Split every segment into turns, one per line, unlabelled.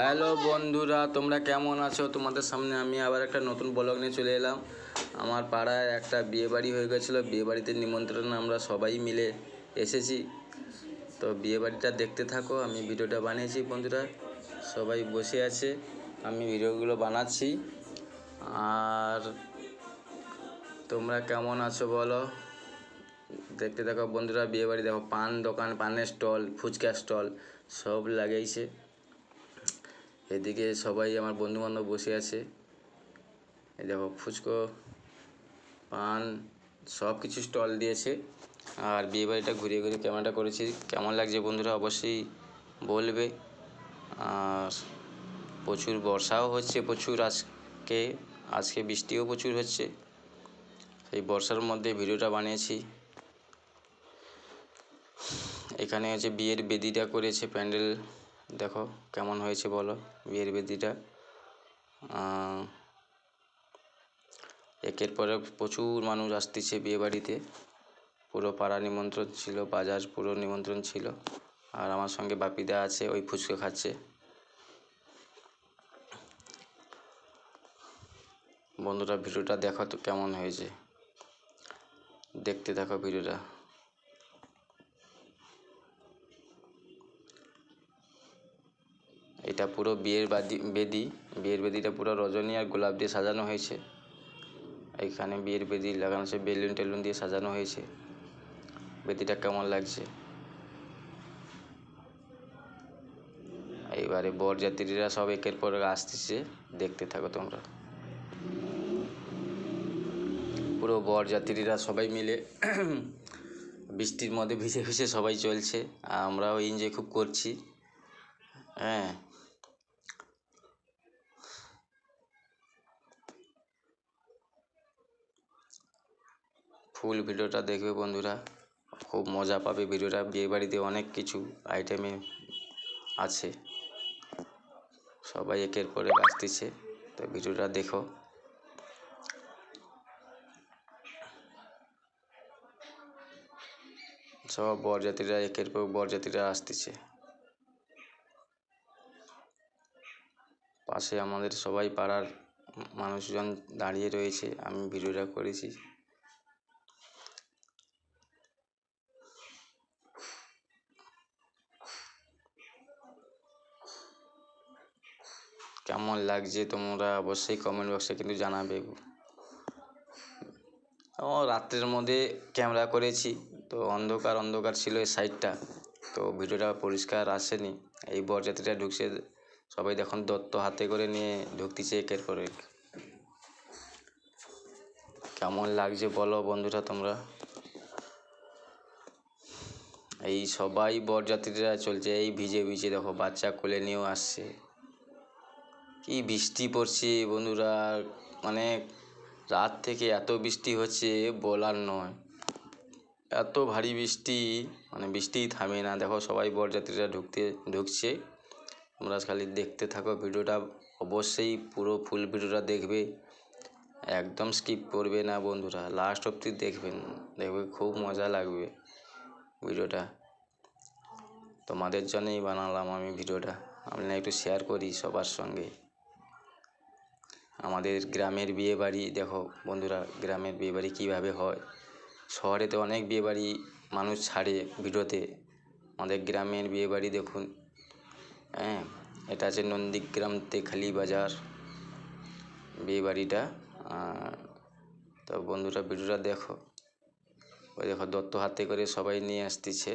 Hello বন্ধুরা, তোমরা কেমন আছো? তোমাদের সামনে আমি আবার একটা নতুন ব্লগ নিয়ে চলে এলাম। আমার পাড়ায় একটা বিয়ে বাড়ি হয়ে গেছিল। বিয়ে বাড়িতে নিমন্ত্রণ আমরা সবাই মিলে এসেছি। তো বিয়ে বাড়িটা দেখতে থাকো, আমি ভিডিওটা বানিয়েছি, বন্ধুরা। সবাই বসে আছে, আমি ভিডিওগুলো বানাচ্ছি। আর তোমরা কেমন আছো বলো? দেখতে থাকো, বন্ধুরা বিয়ে বাড়ি দেখো, পান দোকান, পানের স্টল, ফুচকা স্টল, সব লাগাইছে এদিকে সবাই আমার বন্ধু বান্ধব বসে আছে। এই দেখো, ফুচকো, পান সব কিছু স্টল দিয়েছে। আর বিয়ে বাড়িটা ঘুরিয়ে ঘুরিয়ে ক্যামেরাটা করেছি। কেমন লাগছে বন্ধুরা অবশ্যই বলবে। আর প্রচুর বর্ষাও হচ্ছে প্রচুর আজকে। আজকে বৃষ্টিও প্রচুর হচ্ছে। এই বর্ষার মধ্যে ভিডিওটা বানিয়েছি। এখানে হচ্ছে বিয়ের বেদিটা করেছে প্যান্ডেল। দেখো কেমন হয়েছে বলো বিয়ের বেদিটা একের পরে প্রচুর মানুষ আসতেছে বিয়ে বাড়িতে পুরো পাড়া নিমন্ত্রণ ছিল, বাজার পুরো নিমন্ত্রণ ছিল। আর আমার সঙ্গে বাপিদা আছে, ওই ফুচকা খাচ্ছে। বন্ধুরা, ভিডিওটা দেখো তো কেমন হয়েছে। দেখতে থাকো ভিডিওটা। এটা পুরো বিয়ের বাদি, বেদি। বিয়ের বেদিটা পুরো রজনী আর গোলাপ দিয়ে সাজানো হয়েছে। এইখানে বিয়ের বেদি লাগানো আছে, বেলুন টেলুন দিয়ে সাজানো হয়েছে। বেদিটা কেমন লাগছে? এইবারে বরযাত্রীরা সব একের পর আসতেছে। দেখতে থাকো তোমরা। পুরো বরযাত্রীরা সবাই মিলে বৃষ্টির মধ্যে ভিজে ভিজে সবাই চলছে। আমরাও এনজয় খুব করছি। হ্যাঁ। ফুল ভিডিওটা দেখবে বন্ধুরা। খুব মজা পাবে ভিডিওটা। বিয়ে বাড়িতে অনেক কিছু আইটেমে আছে। সবাই একের পর আসতেছে। তো ভিডিওটা দেখো। সব বরযাত্রীরা একের পর বরযাত্রীরা আসতেছে। পাশে আমাদের সবাই পাড়ার মানুষজন দাঁড়িয়ে রয়েছে। আমি ভিডিওটা করেছি। কেমন লাগছে তোমরা অবশ্যই কমেন্ট বক্সে কিন্তু জানাবে। ও, রাত্রের মধ্যে ক্যামেরা করেছি, তো অন্ধকার অন্ধকার ছিল এই সাইডটা তো ভিডিওটা পরিষ্কার আসেনি। এই বরযাত্রীরা ঢুকছে, সবাই দেখুন দত্ত হাতে করে নিয়ে ঢুকতেছে একের পর এক। কেমন লাগছে বলো বন্ধুরা তোমরা? এই সবাই বরযাত্রীরা চলছে, এই ভিজে ভিজে দেখো, বাচ্চা কোলে নিয়েও আসছে। কি বৃষ্টি পড়ছে বন্ধুরা? মানে রাত থেকে এত বৃষ্টি হচ্ছে বলার নয়। এত ভারী বৃষ্টি মানে বৃষ্টিই থামে না। দেখো, সবাই বরযাত্রীরা ঢুকতে, ঢুকছে। তোমরা খালি দেখতে থাকো ভিডিওটা। অবশ্যই পুরো ফুল ভিডিওটা দেখবে। একদম স্কিপ করবে না বন্ধুরা। লাস্ট অবধি দেখবেন। দেখবে খুব মজা লাগবে ভিডিওটা। তোমাদের জন্যই বানালাম আমি ভিডিওটা। আমি একটু শেয়ার করি সবার সঙ্গে। আমাদের গ্রামের বিয়ে বাড়ি দেখো বন্ধুরা, গ্রামের বিয়ে বাড়ি কীভাবে হয়? শহরে তো অনেক বিয়ে বাড়ি মানুষ ছাড়ে ভিডিওতে আমাদের গ্রামের বিয়ে বাড়ি দেখুন হ্যাঁ এটা আছে নন্দীগ্রাম তেখালি বাজার। বিয়ে বাড়িটা আর তো বন্ধুরা, ভিডিওটা দেখো। ওই দেখো, দত্ত হাতে করে সবাই নিয়ে আসতেছে।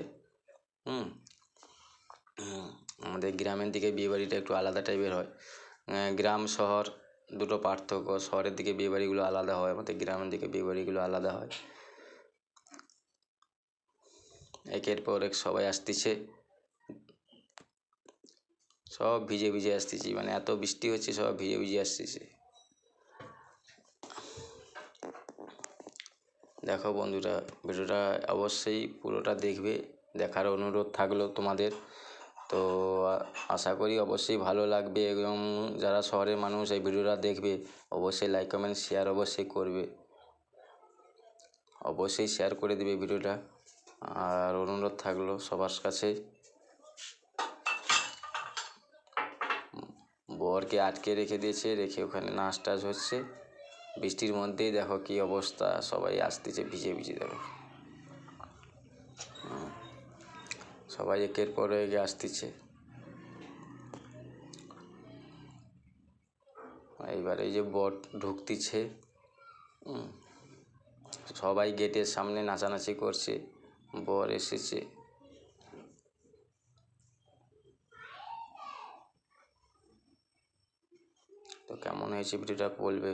হুম আমাদের গ্রামের দিকে বিয়ে বাড়িটা একটু আলাদা টাইপের হয়। গ্রাম, শহর দুটো পার্থক্য। শহরের দিকে বিয়ে বাড়িগুলো আলাদা হয়, আমাদের গ্রামের দিকে বিয়ে বাড়িগুলো আলাদা হয়। একের পর এক সবাই আসতেছে। সব ভিজে ভিজে আসতেছি মানে এত বৃষ্টি হচ্ছে, সব ভিজে ভিজে আসতেছে। দেখো বন্ধুরা, ভিডিওটা অবশ্যই পুরোটা দেখবে, দেখার অনুরোধ থাকল তোমাদের। তো আশা করি অবশ্যই ভালো লাগবে এবং যারা শহরের মানুষ এই ভিডিওটা দেখবে অবশ্যই লাইক কমেন্ট শেয়ার অবশ্যই করবে। অবশ্যই শেয়ার করে দেবে ভিডিওটা। আর অনুরোধ থাকল সবার কাছে। বরকে আটকে রেখে দিয়েছে, রেখে ওখানে নাচ টাচ হচ্ছে। বৃষ্টির মধ্যেই দেখো কি অবস্থা, সবাই আসতেছে ভিজে ভিজে দেখো। সবাই একের পর এক আসতেছে। এইবার এই যে বট ঢুকতেছে সবাই গেটের সামনে নাচানাচি করছে, বর এসেছে। তো কেমন হয়েছে ভিডিওটা বলবে?